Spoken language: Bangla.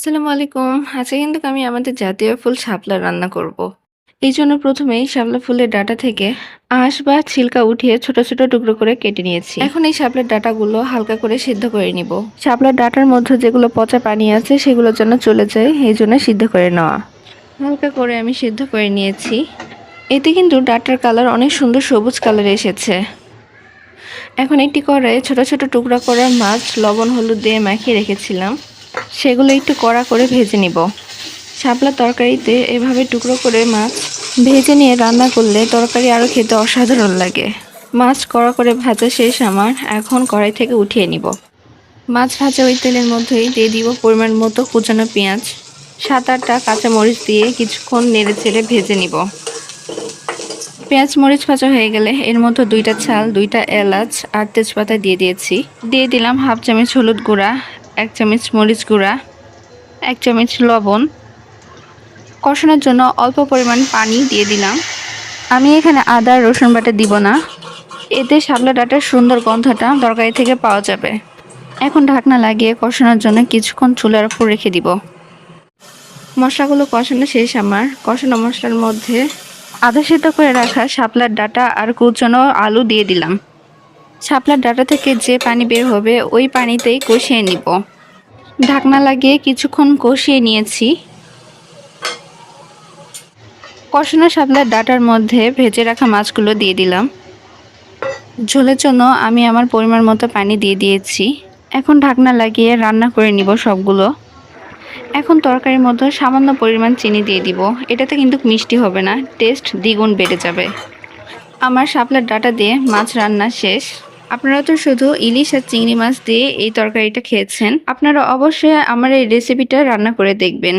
আসসালামু আলাইকুম। আজকে কিন্তু আমি আমাদের জাতীয় ফুল শাপলা রান্না করব। এই জন্য প্রথমেই শাপলা ফুলের ডাটা থেকে আঁশ বা ছিলকা উঠিয়ে ছোট ছোট টুকরো করে কেটে নিয়েছি। এখন এই শাপলার ডাটাগুলো হালকা করে সিদ্ধ করে নিব। শাপলার ডাটার মধ্যে যেগুলো পচা পানি আছে সেগুলো যেন চলে যায়, এই জন্য সিদ্ধ করে নেওয়া। হালকা করে আমি সিদ্ধ করে নিয়েছি। এতে কিন্তু ডাটার কালার অনেক সুন্দর সবুজ কালার এসেছে। এখন একটি কড়াইয়ে ছোট ছোট টুকরা করা মাছ, লবণ, হলুদ দিয়ে মাখিয়ে রেখেছিলাম সেগুলো একটু কড়া করে ভেজে নিব। শাপলা তরকারিতে এভাবে টুকরো করে মাছ ভেজে নিয়ে রান্না করলে তরকারি আরও খেতে অসাধারণ লাগে। মাছ কড়া করে ভাজা শেষ আমার, এখন কড়াই থেকে উঠিয়ে নিব। মাছ ভাজা ওই তেলের মধ্যেই দিয়ে দিব পরিমাণ মতো কুচানো পেঁয়াজ। সাত আটটা কাঁচা মরিচ দিয়ে কিছুক্ষণ নেড়ে চেড়ে ভেজে নিব। পেঁয়াজ মরিচ ভাজা হয়ে গেলে এর মধ্যে দুইটা ছাল দুইটা এলাচ আর তেজপাতা দিয়ে দিয়েছি। দিয়ে দিলাম হাফ চামচ হলুদ গুঁড়া এক চামচ মরিচ গুঁড়া, এক চামচ লবণ। কষানোর জন্য অল্প পরিমাণ পানি দিয়ে দিলাম। আমি এখানে আদা, রসুন বাটা দিব না। এতে শাপলা ডাটার সুন্দর গন্ধটা তরকারি থেকে পাওয়া যাবে। এখন ঢাকনা লাগিয়ে কষানোর জন্য কিছুক্ষণ চুলার উপর রেখে দিব। মশলাগুলো কষানো শেষ আমার। কষানো মশলার মধ্যে আধা সেদ্ধ করে রাখা শাপলার ডাটা আর কুচনো আলু দিয়ে দিলাম। শাপলার ডাটা থেকে যে পানি বের হবে, ওই পানিতেই কষিয়ে নিব। ঢাকনা লাগিয়ে কিছুক্ষণ কষিয়ে নিয়েছি। কষানো শাপলার ডাটার মধ্যে ভেজে রাখা মাছগুলো দিয়ে দিলাম। ঝোলের জন্য আমি আমার পরিমাণ মতো পানি দিয়ে দিয়েছি। এখন ঢাকনা লাগিয়ে রান্না করে নিব সবগুলো। এখন তরকারির মধ্যে সামান্য পরিমাণ চিনি দিয়ে দিব। এটাতে কিন্তু মিষ্টি হবে না, টেস্ট দ্বিগুণ বেড়ে যাবে। আমার শাপলার ডাটা দিয়ে মাছ রান্না শেষ। আপনারা তো শুধু ইলিশ আর চিংড়ি মাছ দিয়ে এই তরকারিটা খেয়েছেন। আপনারা অবশ্যই আমার এই রেসিপিটা রান্না করে দেখবেন।